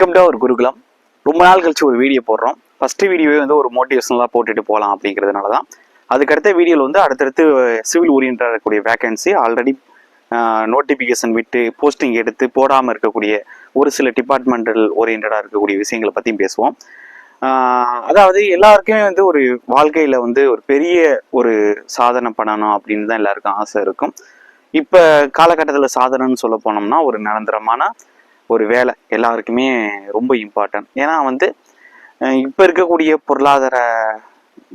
Welcome to ஒரு குருகுலம் ரொம்ப நாள் கழிச்சு ஒரு வீடியோ போடுறோம். ஃபர்ஸ்ட் வீடியோவே வந்து ஒரு மோட்டிவேஷனலாக போட்டுட்டு போகலாம் அப்படிங்கிறதுனால தான் அதுக்கடுத்த வீடியோவில் வந்து அடுத்தடுத்து சிவில் ஓரியன்டாக இருக்கக்கூடிய வேகன்சி ஆல்ரெடி நோட்டிஃபிகேஷன் விட்டு போஸ்டிங் எடுத்து போடாமல் இருக்கக்கூடிய ஒரு சில டிபார்ட்மெண்டல் ஓரியன்டாக இருக்கக்கூடிய விஷயங்களை பற்றியும் பேசுவோம். அதாவது எல்லாருக்குமே வந்து ஒரு வாழ்க்கையில் வந்து ஒரு பெரிய ஒரு சாதனை பண்ணணும் அப்படின்னு தான் எல்லாருக்கும் ஆசை இருக்கும். இப்போ காலகட்டத்தில் சாதனைன்னு சொல்ல போனோம்னா ஒரு நிரந்தரமான ஒரு வேலை எல்லாருக்குமே ரொம்ப இம்பார்ட்டன்ட் ஏன்னா வந்து இப்போ இருக்கக்கூடிய பொருளாதார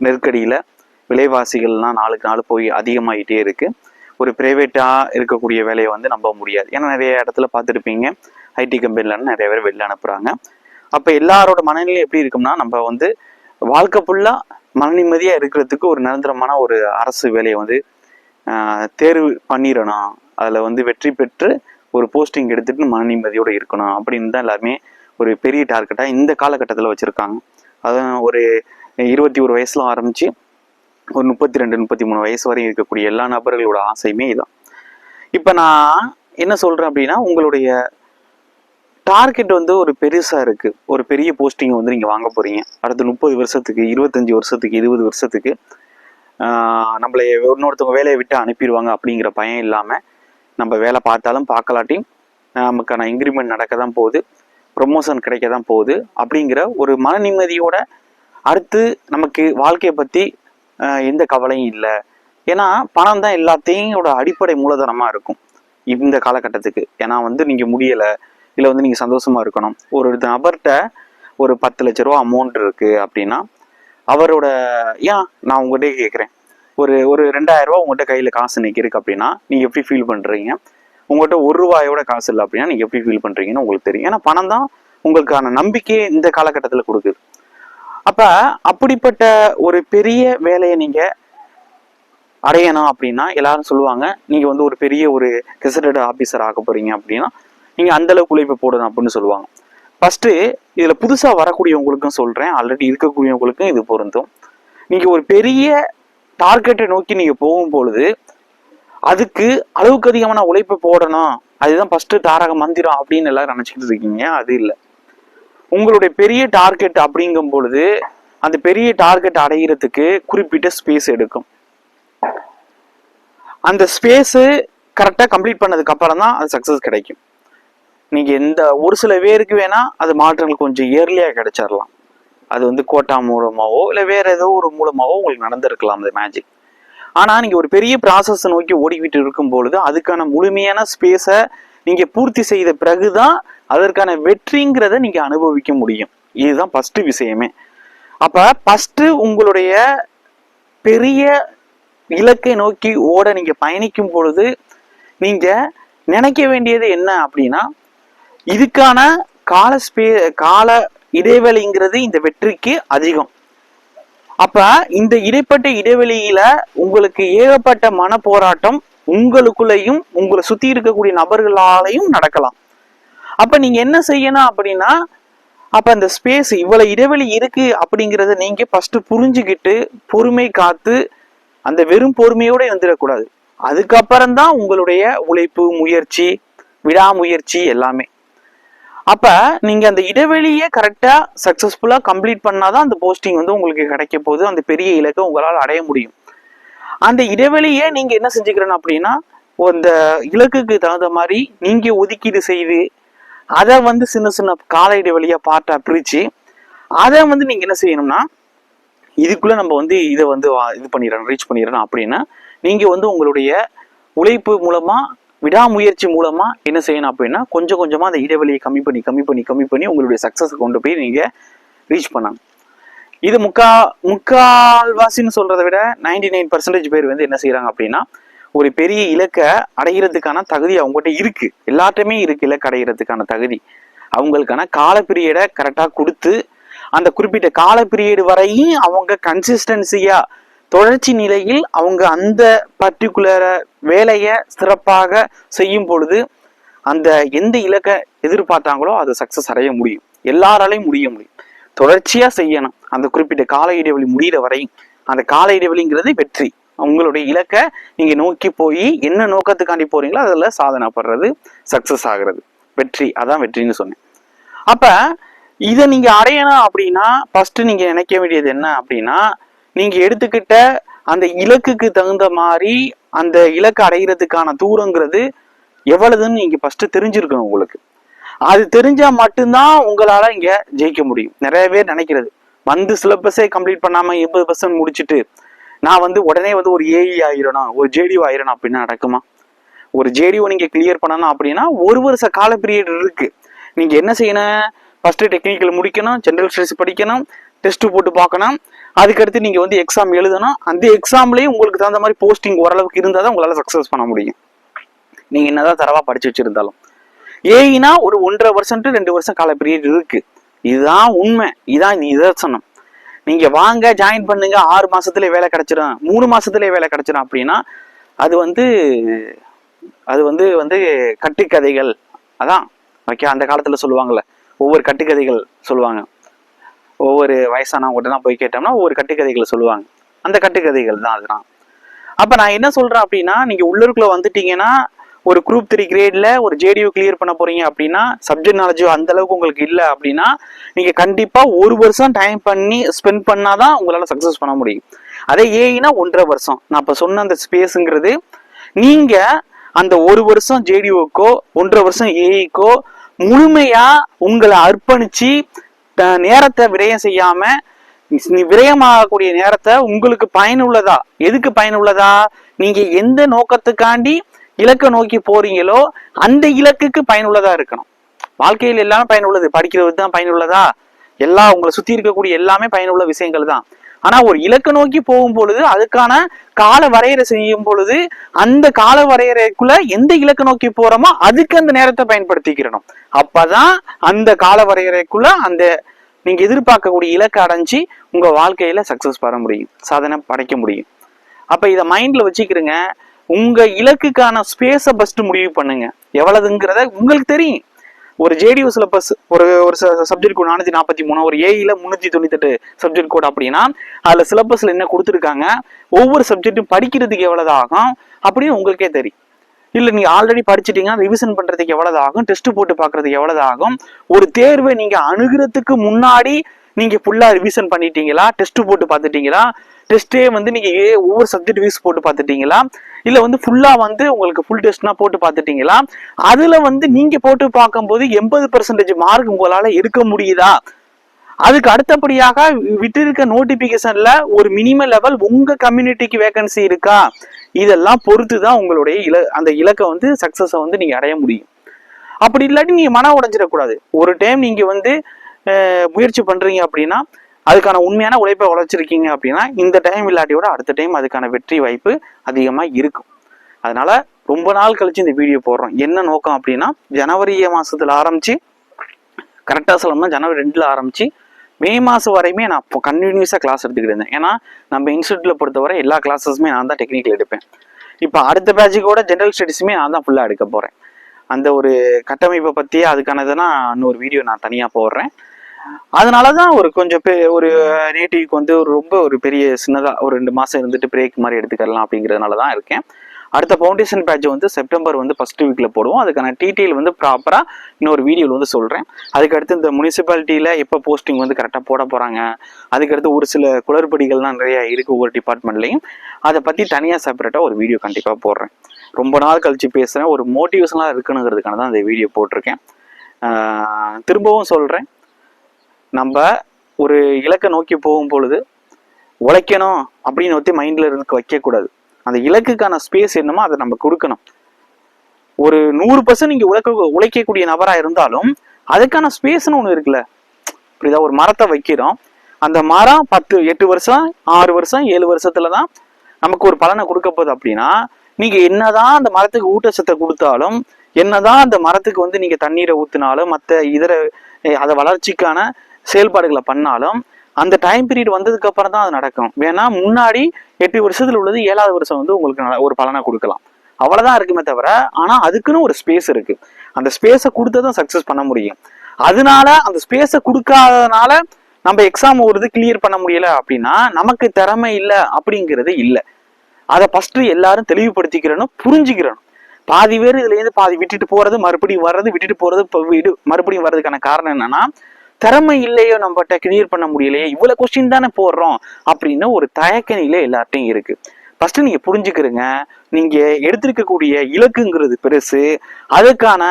நெருக்கடியில் விலைவாசிகள்லாம் நாளுக்கு நாள் போய் அதிகமாகிட்டே இருக்குது ஒரு ப்ரைவேட்டாக இருக்கக்கூடிய வேலையை வந்து நம்ப முடியாது. ஏன்னா நிறைய இடத்துல பார்த்துருப்பீங்க ஐடி கம்பெனிலன்னு நிறைய பேர் வெளில அனுப்புகிறாங்க அப்போ எல்லாரோட மனநிலை எப்படி இருக்கும்னா நம்ம வந்து வாழ்க்கை ஃபுல்லாக மன நிம்மதியாக இருக்கிறதுக்கு ஒரு நிரந்தரமான ஒரு அரசு வேலையை வந்து தேர்வு பண்ணிடணும். அதில் வந்து வெற்றி பெற்று ஒரு போஸ்டிங் எடுத்துட்டு மன நிம்மதியோடு இருக்கணும் அப்படின்னு தான் எல்லாருமே ஒரு பெரிய டார்கெட்டாக இந்த காலகட்டத்தில் வச்சுருக்காங்க. அதுவும் ஒரு இருபத்தி ஒரு வயசில் ஆரம்பித்து ஒரு முப்பத்தி ரெண்டு முப்பத்தி மூணு வயசு வரையும் இருக்கக்கூடிய எல்லா நபர்களோட ஆசையுமே இதான். இப்போ நான் என்ன சொல்கிறேன் அப்படின்னா உங்களுடைய டார்கெட் வந்து ஒரு பெருசாக இருக்குது ஒரு பெரிய போஸ்டிங் வந்து நீங்கள் வாங்க போகிறீங்க அடுத்த முப்பது வருஷத்துக்கு இருபத்தஞ்சி வருஷத்துக்கு இருபது வருஷத்துக்கு நம்மளை இன்னொருத்தவங்க வேலையை விட்டு அனுப்பிடுவாங்க அப்படிங்கிற பயம் இல்லாமல் நம்ம வேலை பார்த்தாலும் பார்க்கலாட்டியும் நமக்கான இன்க்ரிமெண்ட் நடக்க தான் போகுது. ப்ரொமோஷன் கிடைக்க தான் போகுது. அப்படிங்கிற ஒரு மன நிம்மதியோட அடுத்து நமக்கு வாழ்க்கையை பற்றி எந்த கவலையும் இல்லை. ஏன்னா பணம் தான் எல்லாத்தையோட அடிப்படை மூலதனமாக இருக்கும். இந்த காலகட்டத்துக்கு. ஏன்னா வந்து நீங்கள் முடியலை இல்லை வந்து நீங்கள் சந்தோஷமா இருக்கணும். ஒரு நபர்கிட்ட ஒரு பத்து லட்ச ரூபா அமௌண்ட் இருக்குது அப்படின்னா அவரோட ஏன் நான் உங்கள்கிட்டயே கேட்குறேன் ஒரு ஒரு ரெண்டாயிரம் ரூபா உங்கள்கிட்ட கையில் காசு இன்னைக்கு இருக்கு அப்படின்னா நீங்கள் எப்படி ஃபீல் பண்ணுறீங்க உங்கள்கிட்ட ஒரு ரூபாயோட காசு இல்லை அப்படின்னா நீங்கள் எப்படி ஃபீல் பண்ணுறீங்கன்னு உங்களுக்கு தெரியும். ஏன்னா பணம் தான் உங்களுக்கான நம்பிக்கை இந்த காலகட்டத்தில் கொடுக்குது. அப்போ அப்படிப்பட்ட ஒரு பெரிய வேலையை நீங்கள் அடையணும் அப்படின்னா எல்லாரும் சொல்லுவாங்க நீங்கள் வந்து ஒரு பெரிய ஒரு கெசடட் ஆஃபீஸர் ஆக போகிறீங்க அப்படின்னா நீங்கள் அந்த அளவுக்கு உழைப்பு போடணும் அப்படின்னு சொல்லுவாங்க. ஃபஸ்ட்டு இதில் புதுசாக வரக்கூடியவங்களுக்கும் சொல்கிறேன் ஆல்ரெடி இருக்கக்கூடியவங்களுக்கும் இது பொருந்தும். நீங்கள் ஒரு பெரிய டார்கெட்டை நோக்கி நீங்கள் போகும் பொழுது அதுக்கு அளவுக்கு அதிகமான உழைப்பு போடணும் அதுதான் ஃபஸ்ட்டு தாரக மந்திரம் அப்படின்னு எல்லாரும் நினச்சிக்கிட்டு இருக்கீங்க. அது இல்லை. உங்களுடைய பெரிய டார்கெட் அப்படிங்கும் பொழுது அந்த பெரிய டார்கெட் அடையிறதுக்கு குறிப்பிட்ட ஸ்பேஸ் எடுக்கும். அந்த ஸ்பேஸு கரெக்டாக கம்ப்ளீட் பண்ணதுக்கு அப்புறம் தான் அது சக்ஸஸ் கிடைக்கும். நீங்கள் எந்த ஒரு சில பேருக்கு வேணால் அது மாற்றங்கள் கொஞ்சம் இயர்லியாக கிடைச்சிடலாம் அது வந்து கோட்டா மூலமாவோ இல்லை வேற ஏதோ ஒரு மூலமாவோ உங்களுக்கு நடந்திருக்கலாம் அந்த மேஜிக் ஆனால் நீங்கள் ஒரு பெரிய ப்ராசஸை நோக்கி ஓடிக்கிட்டு இருக்கும் பொழுது அதுக்கான முழுமையான ஸ்பேஸை நீங்கள் பூர்த்தி செய்த பிறகு தான் அதற்கான வெற்றிங்கிறத நீங்கள் அனுபவிக்க முடியும். இதுதான் ஃபஸ்ட்டு விஷயமே. அப்போ ஃபஸ்ட்டு உங்களுடைய பெரிய இலக்கை நோக்கி ஓட நீங்கள் பயணிக்கும் பொழுது நீங்கள் நினைக்க வேண்டியது என்ன அப்படின்னா இதுக்கான கால ஸ்பே கால இடைவெளிங்கிறது இந்த வெற்றிக்கு அதிகம். அப்ப இந்த இடைப்பட்ட இடைவெளியில உங்களுக்கு ஏகப்பட்ட மன போராட்டம் உங்களுக்குள்ளேயும் உங்களை சுத்தி இருக்கக்கூடிய நபர்களாலையும் நடக்கலாம். அப்ப நீங்க என்ன செய்யணும் அப்படின்னா அப்ப அந்த ஸ்பேஸ் இவ்வளவு இடைவெளி இருக்கு அப்படிங்கிறத நீங்க ஃபர்ஸ்ட் புரிஞ்சுக்கிட்டு பொறுமை காத்து அந்த வெறும் பொறுமையோட இருந்துடக்கூடாது. அதுக்கப்புறம் தான் உங்களுடைய உழைப்பு முயற்சி விடாமுயற்சி எல்லாமே. அப்ப நீங்க அந்த இடைவெளியே கரெக்டா சக்சஸ்ஃபுல்லா கம்ப்ளீட் பண்ணாதான் அந்த போஸ்டிங் வந்து உங்களுக்கு கிடைக்க போது அந்த பெரிய இலக்கை உங்களால் அடைய முடியும். அந்த இடைவெளியை நீங்க என்ன செஞ்சுக்கிறேன் அப்படின்னா அந்த இலக்குக்கு தகுந்த மாதிரி நீங்க ஒதுக்கீடு செய்து அதை வந்து சின்ன சின்ன கால இடைவெளியா பார்ட்டா பிரிச்சு அதை வந்து நீங்க என்ன செய்யணும்னா இதுக்குள்ள நம்ம வந்து இதை வந்து வா- இது பண்ணிடுறோம் ரீச் பண்ணிடுறோம் அப்படின்னா நீங்க வந்து உங்களுடைய உழைப்பு மூலமா விடாமுயற்சி மூலமா என்ன செய்யணும் அப்படின்னா கொஞ்சம் கொஞ்சமா அந்த இடைவெளியை கம்மி பண்ணி கம்மி பண்ணி கம்மி பண்ணி உங்களுடைய சக்சஸ் கொண்டு போய் நீங்க ரீச் பண்ணணும் இது முக்கா முக்கால்வாசின்னு சொல்றதை விட நைன்டி நைன் பர்சன்டேஜ் பேர் வந்து என்ன செய்கிறாங்க அப்படின்னா ஒரு பெரிய இலக்கை அடைகிறதுக்கான தகுதி அவங்ககிட்ட இருக்கு. எல்லார்ட்டையுமே இருக்கு இலக்கு அடைகிறதுக்கான தகுதி. அவங்களுக்கான கால பீரியடை கரெக்டாக கொடுத்து அந்த குறிப்பிட்ட கால பீரியட் வரையும் அவங்க கன்சிஸ்டன்சியாக தொடர்ச்சி நிலையில் அவங்க அந்த பர்டிகுலர வேலையை சிறப்பாக செய்யும் பொழுது அந்த எந்த இலக்கை எதிர்பார்த்தாங்களோ அது சக்ஸஸ் அடைய முடியும். எல்லாராலையும் முடிய முடியும். தொடர்ச்சியா செய்யணும். அந்த குறிப்பிட்ட கால இடைவெளி முடிகிற வரையும். அந்த கால இடைவெளிங்கிறது வெற்றி. உங்களுடைய இலக்கை நீங்க நோக்கி போய் என்ன நோக்கத்துக்காண்டி போறீங்களோ அதில் சாதனை படுறது சக்சஸ் ஆகிறது. வெற்றி. அதான் வெற்றின்னு சொன்னேன். அப்ப இதை நீங்க அடையணும் அப்படின்னா ஃபஸ்ட்டு நீங்க நினைக்க வேண்டியது என்ன அப்படின்னா நீங்க எடுத்துக்கிட்ட அந்த இலக்குக்கு தகுந்த மாதிரி அந்த இலக்கு அடைகிறதுக்கான தூரங்கிறது எவ்வளவுன்னு நீங்க ஃபர்ஸ்ட் தெரிஞ்சிருக்கணும் உங்களுக்கு. அது தெரிஞ்சா மட்டும்தான் உங்களால இங்க ஜெயிக்க முடியும். நிறைய பேர் நினைக்கிறது வந்து சிலபஸே கம்ப்ளீட் பண்ணாம எண்பது பர்சன்ட் முடிச்சுட்டு நான் வந்து உடனே வந்து ஒரு ஏஇ ஆயிரணும் ஒரு ஜேடிஓ ஆயிரணும் அப்படின்னா நடக்குமா? ஒரு ஜேடிஓ நீங்க கிளியர் பண்ணணும் அப்படின்னா ஒரு வருஷ கால பீரியட் இருக்கு. நீங்க என்ன செய்யணும்? ஃபர்ஸ்ட் டெக்னிக்கல் முடிக்கணும் ஜென்ரல் ஸ்டடிஸ் படிக்கணும் டெஸ்ட் போட்டு பார்க்கணும். அதுக்கடுத்து நீங்கள் வந்து எக்ஸாம் எழுதணும் அந்த எக்ஸாம்லேயும் உங்களுக்கு தகுந்த மாதிரி போஸ்டிங் ஓரளவுக்கு இருந்தால் தான் உங்களால் சக்ஸஸ் பண்ண முடியும். நீங்கள் என்னதான் தரவாக படிச்சு வச்சுருந்தாலும். ஏஇனா ஒரு ஒன்றரை வருஷம் டு ரெண்டு வருஷம் கால பீரியட் இருக்கு. இதுதான் உண்மை. இதான் நிதர்சனம். நீங்க வாங்க ஜாயின் பண்ணுங்க ஆறு மாசத்துல வேலை கிடைச்சிடும் மூணு மாசத்துல வேலை கிடைச்சிடும் அப்படின்னா அது வந்து அது வந்து வந்து கட்டுக்கதைகள். அதான். ஓகே அந்த காலத்துல சொல்லுவாங்கல்ல. ஒவ்வொரு கட்டுக்கதைகள் சொல்லுவாங்க. ஒவ்வொரு வயசானவங்ககிட்ட தான் போய் கேட்டோம்னா ஒவ்வொரு கட்டுக்கதைகளை சொல்லுவாங்க. அந்த கட்டுக்கதைகள் தான் அதுதான் அப்ப நான் என்ன சொல்றேன் அப்படின்னா நீங்க உள்ளூருக்குள்ளே வந்துட்டீங்கன்னா ஒரு குரூப் த்ரீ கிரேட்ல ஒரு ஜேடியூ கிளியர் பண்ண போறீங்க அப்படின்னா சப்ஜெக்ட் நாலேஜோ அந்த அளவுக்கு உங்களுக்கு இல்ல அப்படின்னா நீங்க கண்டிப்பா ஒரு வருஷம் டைம் பண்ணி ஸ்பெண்ட் பண்ணாதான் உங்களால சக்ஸஸ் பண்ண முடியும். அதே ஏஇனா ஒன்றரை வருஷம். நான் இப்போ சொன்ன அந்த ஸ்பேஸுங்கிறது நீங்க அந்த ஒரு வருஷம் ஜேடிஓக்கோ ஒன்றரை வருஷம் ஏஇக்கோ முழுமையா உங்களை அர்ப்பணிச்சு நேரத்தை விரயம் செய்யாம விரயமாகக்கூடிய நேரத்தை உங்களுக்கு பயனுள்ளதா? எதுக்கு பயனுள்ளதா? நீங்க எந்த நோக்கத்துக்காண்டி இலக்கை நோக்கி போறீங்களோ அந்த இலக்குக்கு பயனுள்ளதா இருக்கணும். வாழ்க்கையில் எல்லாமே பயனுள்ளது. படிக்கிறது தான் பயனுள்ளதா? எல்லா உங்களை சுத்தி இருக்கக்கூடிய எல்லாமே பயனுள்ள விஷயங்கள் தான். ஆனா ஒரு இலக்கை நோக்கி போகும் பொழுது அதுக்கான கால வரையறை செய்யும் பொழுது அந்த கால வரையறைக்குள்ள எந்த இலக்கை நோக்கி போறோமோ அதுக்கு அந்த நேரத்தை பயன்படுத்திக்கிறணும். அப்பதான் அந்த கால வரையறைக்குள்ள அந்த நீங்க எதிர்பார்க்கக்கூடிய இலக்கை அடைஞ்சு உங்க வாழ்க்கையில சக்சஸ் பெற முடியும் சாதனை படைக்க முடியும். அப்ப இத மைண்ட்ல வச்சுக்கிறங்க உங்க இலக்குக்கான ஸ்பேஸை ஃபர்ஸ்ட் முடிவு பண்ணுங்க. எவ்வளவுங்கிறத உங்களுக்கு தெரியும். ஒரு ஜேடியூ சிலபஸ் ஒரு ஒரு சப்ஜெக்ட் கோட் நானூத்தி நாற்பத்தி மூணு ஒரு ஏஇல முன்னூத்தி தொண்ணூத்தெட்டு சப்ஜெக்ட் கோட் அப்படின்னா அதுல சிலபஸ்ல என்ன கொடுத்துருக்காங்க? ஒவ்வொரு சப்ஜெக்ட்டும் படிக்கிறதுக்கு எவ்வளவு ஆகும்? அப்படின்னு உங்களுக்கே தெரியும். இல்ல நீங்க ஆல்ரெடி படிச்சிட்டீங்கன்னா ரிவிஷன் பண்றதுக்கு எவ்வளவு ஆகும்? டெஸ்ட் போட்டு பார்க்கிறதுக்கு எவ்வளவு ஆகும்? ஒரு தேர்வை நீங்க அணுகிறதுக்கு முன்னாடி நீங்க ஃபுல்லா ரிவிஷன் பண்ணிட்டீங்களா? டெஸ்ட் போட்டு பார்த்துட்டீங்களா? டெஸ்ட்டே வந்து நீங்க ஒவ்வொரு சப்ஜெக்ட் வீஸ் போட்டு பார்த்துட்டீங்களா? இல்ல வந்து ஃபுல்லா வந்து உங்களுக்கு ஃபுல் டெஸ்ட்னா போட்டு பார்த்துட்டீங்களா? அதுல வந்து நீங்க போட்டு பார்க்கும்போது எண்பது பர்சன்டேஜ் மார்க் உங்களால எடுக்க முடியுதா? அதுக்கு அடுத்தபடியாக விட்டிருக்க நோட்டிபிகேஷன்ல ஒரு மினிமம் லெவல் உங்க கம்யூனிட்டிக்கு வேகன்சி இருக்கா? இதெல்லாம் பொறுத்து தான் உங்களுடைய இல அந்த இலக்கை வந்து சக்சஸை வந்து நீங்க அடைய முடியும். அப்படி இல்லாட்டி நீங்க மன உடஞ்சிடக்கூடாது. ஒரு டைம் நீங்க வந்து முயற்சி பண்றீங்க அப்படின்னா அதுக்கான உண்மையான உழைப்பை உழைச்சிருக்கீங்க அப்படின்னா இந்த டைம் இல்லாட்டியோட அடுத்த டைம் அதுக்கான வெற்றி வாய்ப்பு அதிகமாக இருக்கும். அதனால ரொம்ப நாள் கழிச்சு இந்த வீடியோ போடுறோம். என்ன நோக்கம் அப்படின்னா ஜனவரி மாசத்துல ஆரம்பிச்சு கரெக்டாக சொல்லணும்னா ஜனவரி ரெண்டுல ஆரம்பிச்சு மே மாதம் வரையுமே நான் இப்போ கண்டினியூஸாக கிளாஸ் எடுத்துக்கிட்டு இருந்தேன். ஏன்னா நம்ம இன்ஸ்டியூட்டில் பொறுத்தவரை எல்லா கிளாஸஸுமே நான் தான் டெக்னிக்கல் எடுப்பேன். இப்போ அடுத்த பேட்சுக்கோட ஜென்ரல் ஸ்டடீஸுமே நான் தான் ஃபுல்லாக எடுக்க போகிறேன் அந்த ஒரு கட்டமைப்பை பற்றி அதுக்கானதை நான் இன்னொரு வீடியோ நான் தனியாக போடுறேன். அதனால தான் ஒரு கொஞ்சம் பே ஒரு நேட்டிவ்க்கு வந்து ஒரு ரொம்ப ஒரு பெரிய சின்னதாக ஒரு ரெண்டு மாதம் இருந்துட்டு பிரேக் மாதிரி எடுத்துக்கலாம் அப்படிங்கிறதுனால தான் இருக்கேன். அடுத்த ஃபவுண்டேஷன் பேட்ச் வந்து செப்டம்பர் வந்து ஃபர்ஸ்ட் வீக்கில் போடுவோம். அதுக்கான டீட்டெயில் வந்து ப்ராப்பராக இன்னொரு வீடியோவில் வந்து சொல்கிறேன் அதுக்கடுத்து இந்த முனிசிபாலிட்டியில் எப்போ போஸ்டிங் வந்து கரெக்டாக போட போகிறாங்க அதுக்கடுத்து ஒரு சில குளறுபடிகள்லாம் நிறையா இருக்குது ஒவ்வொரு டிபார்ட்மெண்ட்லேயும் அதை பற்றி தனியாக செப்பரேட்டாக ஒரு வீடியோ கண்டிப்பாக போடுறேன். ரொம்ப நாள் கழித்து பேசுகிறேன் ஒரு மோட்டிவேஷனாக இருக்கணுங்கிறதுக்கான தான் அந்த வீடியோ போட்டிருக்கேன். திரும்பவும் சொல்கிறேன் நம்ம ஒரு இலக்கை நோக்கி போகும் பொழுது உழைக்கணும் அப்படின்னு ஒத்தி மைண்ட்ல இருந்து வைக்கக்கூடாது. அந்த இலக்குக்கான ஸ்பேஸ் என்னமோ அதை நம்ம கொடுக்கணும். ஒரு நூறு பர்சன்ட் நீங்கள் உழைக்க உழைக்கக்கூடிய நபரா இருந்தாலும் அதுக்கான ஸ்பேஸ்னு ஒன்று இருக்குல்ல. இப்படிதான் ஒரு மரத்தை வைக்கிறோம். அந்த மரம் பத்து எட்டு வருஷம் ஆறு வருஷம் ஏழு வருஷத்துல தான் நமக்கு ஒரு பலனை கொடுக்க போகுது அப்படின்னா நீங்க என்னதான் அந்த மரத்துக்கு ஊட்டச்சத்தை கொடுத்தாலும் என்னதான் அந்த மரத்துக்கு வந்து நீங்க தண்ணீரை ஊத்தினாலும் மற்ற இதர அதை வளர்ச்சிக்கான செயல்பாடுகளை பண்ணாலும் அந்த டைம் பீரியட் வந்ததுக்கு அப்புறம் தான் அது நடக்கும். வேணா முன்னாடி எட்டு வருஷத்துல உள்ளது ஏழாவது வருஷம் வந்து உங்களுக்கு ஒரு பலனை கொடுக்கலாம். அவ்வளவுதான் இருக்குமே தவிர ஆனா அதுக்குன்னு ஒரு ஸ்பேஸ் இருக்கு. அந்த ஸ்பேஸை கொடுத்ததான் சக்சஸ் பண்ண முடியும். அதனால அந்த ஸ்பேஸை கொடுக்காதனால நம்ம எக்ஸாம் ஒரு இது கிளியர் பண்ண முடியல அப்படின்னா நமக்கு திறமை இல்லை அப்படிங்கிறது இல்லை. அதை ஃபர்ஸ்ட் எல்லாரும் தெளிவுபடுத்திக்கிறனும் புரிஞ்சுக்கிறணும். பாதி பேர் இதுல இருந்து பாதி விட்டுட்டு போறது மறுபடியும் வர்றது விட்டுட்டு போறது விடு மறுபடியும் வர்றதுக்கான காரணம் என்னன்னா திறமை இல்லையோ நம்மகிட்ட கிளியர் பண்ண முடியலையே இவ்வளவு கொஸ்டின் தானே போடுறோம் அப்படின்னு ஒரு தயக்க நிலை எல்லார்ட்டையும் இருக்கு. ஃபர்ஸ்ட் நீங்க புரிஞ்சுக்கிறீங்க நீங்க எடுத்திருக்கக்கூடிய இலக்குங்கிறது பெருசு. அதுக்கான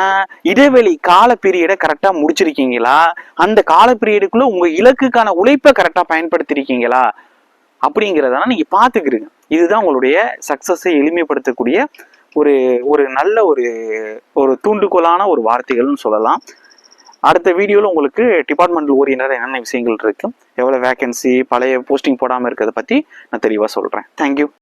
இடைவெளி கால பீரியடை கரெக்டா முடிச்சிருக்கீங்களா? அந்த கால பீரியடுக்குள்ள உங்க இலக்குக்கான உழைப்பை கரெக்டா பயன்படுத்திருக்கீங்களா? அப்படிங்கிறதெல்லாம் நீங்க பாத்துக்கிறீங்க இதுதான் உங்களுடைய சக்சஸை எளிமைப்படுத்தக்கூடிய ஒரு ஒரு நல்ல ஒரு ஒரு தூண்டுகோலான ஒரு வார்த்தைகள்னு சொல்லலாம். அடுத்த வீடியோவில் உங்களுக்கு டிபார்ட்மெண்டல் ஓரியன்டாக என்னென்ன விஷயங்கள் இருக்குது எவ்வளோ வேகன்சி பழைய போஸ்டிங் போடாமல் இருக்கிறத பற்றி நான் தெளிவாக சொல்கிறேன் தேங்க்யூ